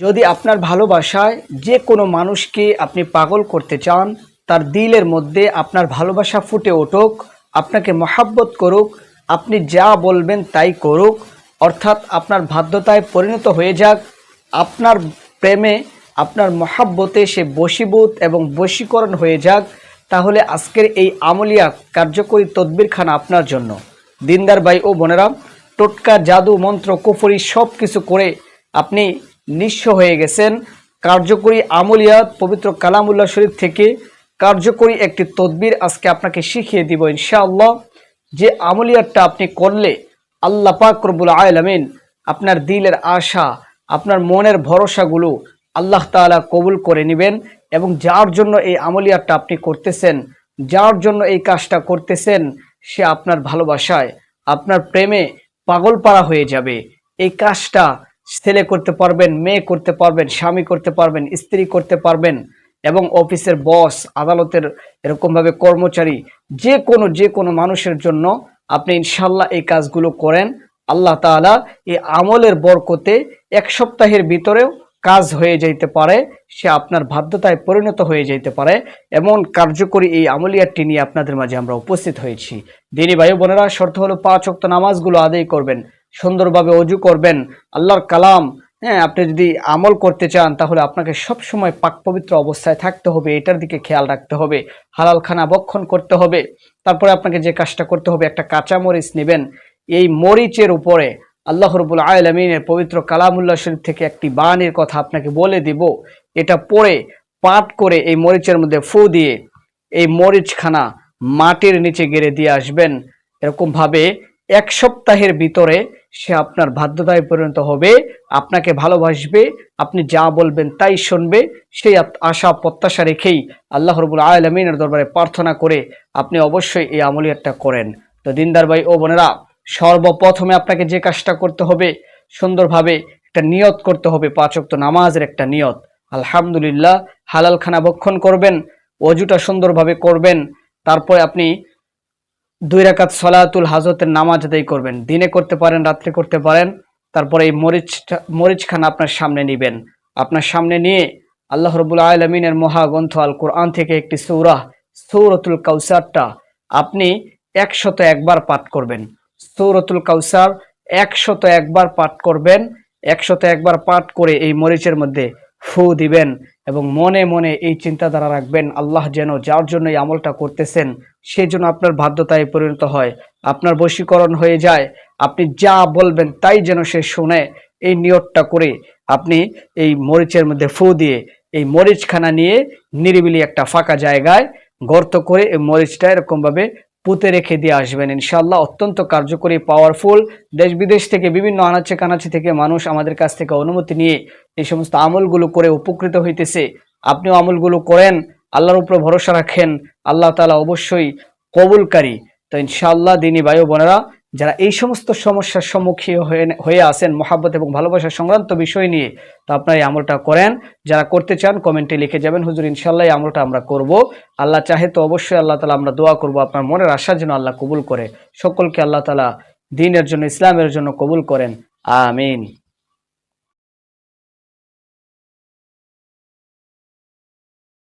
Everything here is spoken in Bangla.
যদি আপনার ভালোবাসায় যে কোনো মানুষকে আপনি পাগল করতে চান, তার দিলের মধ্যে আপনার ভালোবাসা ফুটে ওঠুক আপনাকে মহাব্বত করুক, আপনি যা বলবেন তাই করুক, অর্থাৎ আপনার বাধ্যতায় পরিণত হয়ে যাক, আপনার প্রেমে আপনার মহাব্বতে সে বশীভূত এবং বশীকরণ হয়ে যাক, তাহলে আজকের এই আমলিয়া কার্যকরী তদবিরখানা আপনার জন্য। দিনদার ভাই ও বোনেরা, টোটকা, জাদু, মন্ত্র, কুফরি সব কিছু করে আপনি নিঃস্ব হয়ে গেছেন। কার্যকরী আমলিয়াত পবিত্র কালামুল্লাহ শরীফ থেকে কার্যকরী একটি তদবির আজকে আপনাকে শিখিয়ে দিব ইনশাআল্লাহ। যে আমলিয়াতটা আপনি করলে আল্লাহ পাক রব্বুল আলামিন আপনার দিলের আশা, আপনার মনের ভরসাগুলো আল্লাহ তাআলা কবুল করে নেবেন এবং যার জন্য এই আমলিয়াতটা আপনি করতেছেন, যার জন্য এই কাজটা করতেছেন, সে আপনার ভালোবাসায়, আপনার প্রেমে পাগল পাড়া হয়ে যাবে। এই কাজটা ছেলে করতে পারবেন, মেয়ে করতে পারবেন, স্বামী করতে পারবেন, স্ত্রী করতে পারবেন এবং অফিসের বস, আদালতের এরকমভাবে কর্মচারী, যে কোনো যে কোনো মানুষের জন্য আপনি ইনশাল্লাহ এই কাজগুলো করেন। আল্লাহ তাআলা এই আমলের বরকতে এক সপ্তাহের ভিতরেও কাজ হয়ে যাইতে পারে, সে আপনার বাধ্যতায় পরিণত হয়ে যাইতে পারে। এমন কার্যকরী এই আমলিয়াতটি নিয়ে আপনাদের মাঝে আমরা উপস্থিত হয়েছি। দিনী ভাই বোনেরা, শর্ত হলো পাঁচ অক্ত নামাজগুলো আদায় করবেন। সুন্দরভাবে অজু করবেন। আল্লাহর কালাম হ্যাঁ আপনি যদি আমল করতে চান, তাহলে আপনাকে সব সময় পাক পবিত্র অবস্থায় থাকতে হবে, এটার দিকে খেয়াল রাখতে হবে। হালাল খানা বক্ষণ করতে হবে, তারপরে আপনাকে যে কাজটা করতে হবে, একটা কাঁচা মরিচ নেবেন। এই মরিচের উপরে আল্লাহ রবুল আলমিনের পবিত্র কালামুল্লাহ শরীফ থেকে একটি বাণীর কথা আপনাকে বলে দিব। এটা পড়ে, পাঠ করে এই মরিচের মধ্যে ফু দিয়ে এই মরিচখানা মাটির নিচে গেড়ে দিয়ে আসবেন। এরকমভাবে এক সপ্তাহের ভিতরে সে আপনার বাধ্যতায় পরিণত হবে, আপনাকে ভালোবাসবে, আপনি যা বলবেন তাই শুনবে, সেই আশা, প্রত্যাশা রেখেই আল্লাহ রবুল আলমিনের দরবারে প্রার্থনা করে আপনি অবশ্যই এই আমলিয়াতটা করেন। তো দিনদার ভাই ও বোনেরা, সর্বপ্রথমে আপনাকে যে কাজটা করতে হবে, সুন্দরভাবে একটা নিয়ত করতে হবে পাঁচক্ত নামাজের একটা নিয়ত। আলহামদুলিল্লাহ, হালাল খানা ভক্ষণ করবেন, অজুটা সুন্দরভাবে করবেন, তারপরে আপনি দুই রাকাত সলাতুল হাজতের নামাজ আদায় করবেন। দিনে করতে পারেন, রাত্রে করতে পারেন। তারপরে এই মরিচটা মরিচখানা আপনার সামনে নেবেন। আপনার সামনে নিয়ে আল্লাহ রবুল আলমিনের মহাগ্রন্থ আল কোরআন থেকে একটি সৌরাহ সৌরতুল কাউসারটা আপনি একশত একবার পাঠ করবেন। সৌরতুল কাউসার একশত একবার পাঠ করবেন। একশত একবার পাঠ করে এই মরিচের মধ্যে ফু দিবেন এবং মনে মনে এই চিন্তাধারা রাখবেন, আল্লাহ যেন যার জন্য এই আমলটা করতেছেন সেই জন্য আপনার বাধ্যতায় পরিণত হয়। আপনার বশীকরণ হয়ে যায়, আপনি যা বলবেন তাই যেন সে শুনে। এই নিয়তটা করে আপনি এই মরিচের মধ্যে ফু দিয়ে এই মরিচখানা নিয়ে নিরিবিলি একটা ফাঁকা জায়গায় গর্ত করে এই মরিচটা এরকমভাবে পুঁতে রেখে দিয়ে আসবেন ইনশাল্লাহ অত্যন্ত কার্যকরী পাওয়ারফুল দেশ বিদেশ থেকে বিভিন্ন আনাচে কানাচে থেকে মানুষ আমাদের কাছ থেকে অনুমতি নিয়ে এই সমস্ত আমলগুলো করে উপকৃত হইতেছে। আপনিও আমলগুলো করেন, আল্লাহর উপর ভরসা রাখেন, আল্লাহ তালা অবশ্যই কবুলকারী। তো ইনশাল্লাহ দিনী ভাই বোনেরা যারা এই সমস্ত সমস্যার সম্মুখীন হয়ে হয়ে আসেন মহাব্বত এবং ভালোবাসা সংক্রান্ত বিষয় নিয়ে, তো আপনারা এই আমলটা করেন। যারা করতে চান, কমেন্টে লিখে যাবেন, হুজুর ইনশাল্লাহ এই আমলটা আমরা করব। আল্লাহ চাহে তো অবশ্যই আল্লাহ তালা আমরা দোয়া করব, আপনার মনের আশা যেন আল্লাহ কবুল করে। সকলকে আল্লাহ তালা দিনের জন্য, ইসলামের জন্য কবুল করেন। আমিন।